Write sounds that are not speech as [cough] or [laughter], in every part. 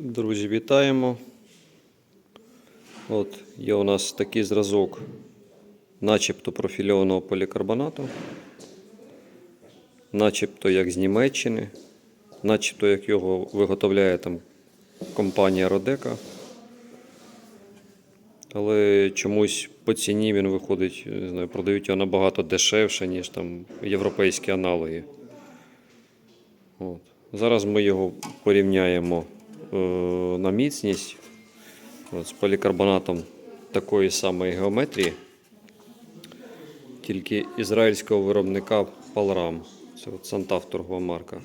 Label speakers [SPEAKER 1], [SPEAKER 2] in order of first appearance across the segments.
[SPEAKER 1] Друзі, вітаємо. От є у нас такий зразок, начебто профільованого полікарбонату, начебто як з Німеччини, начебто як його виготовляє там компанія Родека. Але чомусь по ціні він виходить, не знаю, продають його набагато дешевше, ніж там європейські аналоги. От. Зараз ми його порівняємо на міцність з полікарбонатом такої самої геометрії, тільки ізраїльського виробника Palram. Це от Сантав торгова марка.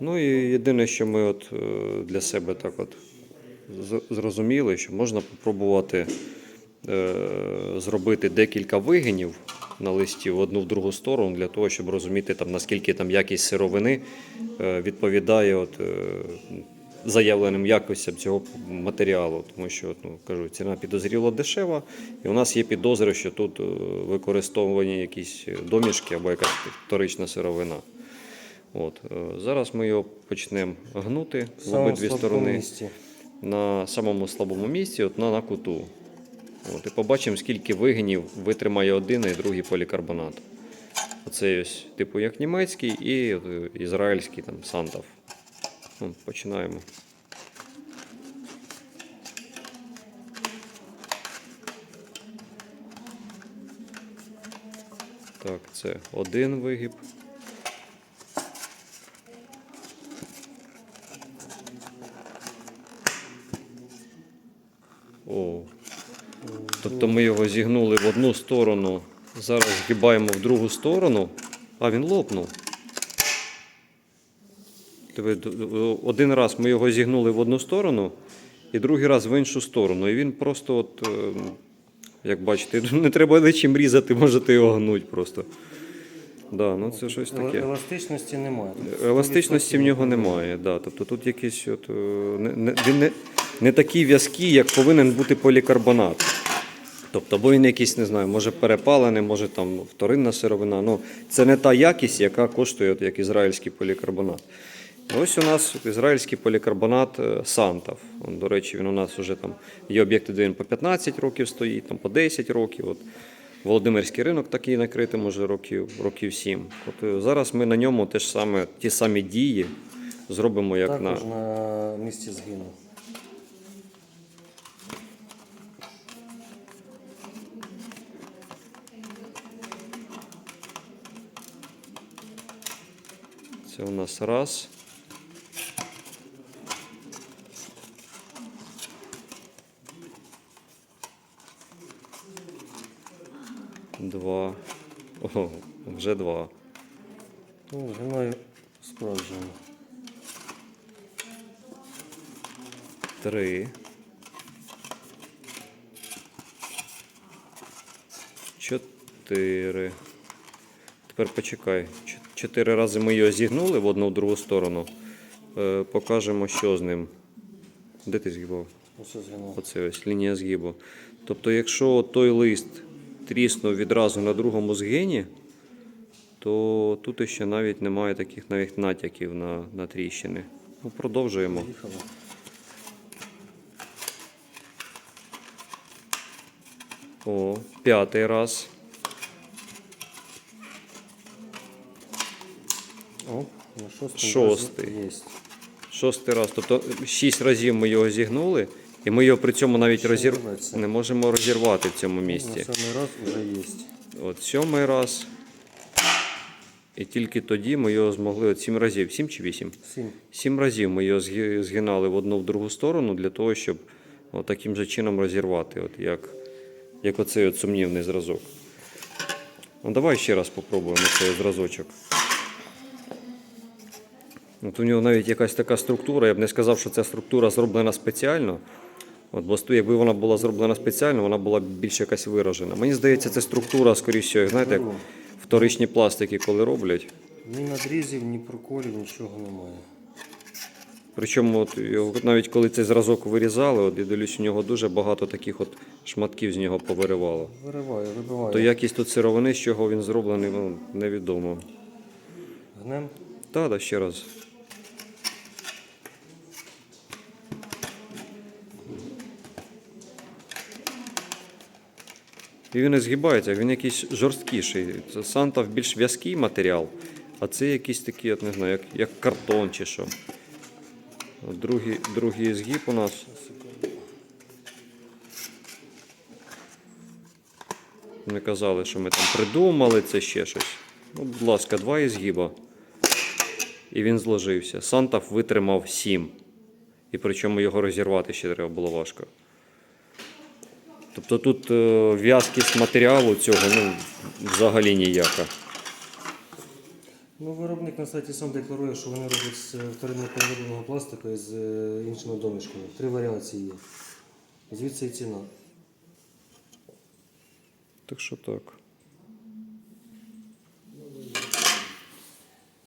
[SPEAKER 1] Ну і єдине, що ми от, е, для себе так от зрозуміли, що можна спробувати е, зробити декілька вигинів на листі в одну в другу сторону для того, щоб розуміти там наскільки там якість сировини е, відповідає от, е, заявленим якостям цього матеріалу. Тому що ну, кажу, ціна підозріло дешева, і у нас є підозри, що тут е, використовувані якісь домішки або якась вторична сировина. От, е, зараз ми його почнемо гнути в обидві сторони
[SPEAKER 2] місці.
[SPEAKER 1] на самому слабому місці, от на, на куту. От, і побачимо, скільки вигинів витримає один і другий полікарбонат. Оце ось, типу, як німецький і е, ізраїльський там Сантав. Ну, починаємо. Так, це один вигиб. О. Тобто ми його зігнули в одну сторону, зараз згибаємо в другу сторону, а він лопнув. Один раз ми його зігнули в одну сторону, і другий раз в іншу сторону. І він просто, от, е, як бачите, [laughs] не треба нічим різати, можете його гнути просто. Да, ну це щось таке.
[SPEAKER 2] Еластичності немає.
[SPEAKER 1] Еластичності в нього немає. Да. Тобто тут якийсь от, е, не, не, він не, не такий в'язкий, як повинен бути полікарбонат. Тобто, або він якийсь, не знаю, може перепалений, може там вторинна сировина. Ну, це не та якість, яка коштує, от, як ізраїльський полікарбонат. Ось у нас ізраїльський полікарбонат е, Сантав. Он, До речі, він у нас вже там є об'єкти, де він по 15 років стоїть, там по 10 років. От. Володимирський ринок такий накритий, може років, років 7. От е, зараз ми на ньому теж саме, ті самі дії зробимо як на.
[SPEAKER 2] Також на місці згину.
[SPEAKER 1] Це у нас раз. Два. О, вже два.
[SPEAKER 2] Ну, згинаю справжньому.
[SPEAKER 1] Три. Чотири. Тепер почекай. Чо- Чотири рази ми його зігнули в одну в другу сторону. Е, покажемо, що з ним. Де ти згибав?
[SPEAKER 2] Ось згинув.
[SPEAKER 1] Оце ось лінія згибу. Тобто, якщо той лист тріснув відразу на другому згині, то тут ще навіть немає таких навіть натяків на, на тріщини. Ну, продовжуємо. О, п'ятий раз.
[SPEAKER 2] О, на
[SPEAKER 1] Шостий.
[SPEAKER 2] Є.
[SPEAKER 1] Шостий раз. Тобто шість разів ми його зігнули, і ми його при цьому навіть розір... не можемо розірвати в цьому
[SPEAKER 2] На
[SPEAKER 1] місці.
[SPEAKER 2] сьомий раз вже є.
[SPEAKER 1] От сьомий раз. І тільки тоді ми його змогли от сім разів. Сім чи вісім?
[SPEAKER 2] Сім.
[SPEAKER 1] Сім разів ми його згинали в одну в другу сторону для того, щоб от таким же чином розірвати, от як, як оцей от сумнівний зразок. Ну, давай ще раз спробуємо цей зразочок. От у нього навіть якась така структура, я б не сказав, що ця структура зроблена спеціально. От, бо якби вона була зроблена спеціально, вона була більш якась виражена. Мені здається, це структура, скоріше, знаєте, як вторичні пластики, коли роблять.
[SPEAKER 2] Ні надрізів, ні проколів, нічого немає.
[SPEAKER 1] Причому от його, навіть коли цей зразок вирізали, от, я дивлюсь, у нього дуже багато таких от шматків з нього повиривало.
[SPEAKER 2] Вириваю, вибиваю.
[SPEAKER 1] То якість тут сировини, з чого він зроблений, ну, невідомо.
[SPEAKER 2] Гнем.
[SPEAKER 1] Та, да, ще раз. І він не згибається, він якийсь жорсткіший. Це Сантав більш в'язкий матеріал, а це якийсь такий, от не знаю, як, як картон чи що. Другий, другий згиб у нас. Не казали, що ми там придумали це ще щось. Ну, будь ласка, два ізгиба. І він зложився. Сантав витримав сім. І причому його розірвати ще треба було важко. Тобто тут е, в'язкість матеріалу цього ну, взагалі ніяка.
[SPEAKER 2] Ну, виробник на сайті сам декларує, що вони роблять з вторинно переробленого пластику з е, іншими домішками. Три варіації є. Звідси і ціна.
[SPEAKER 1] Так що так.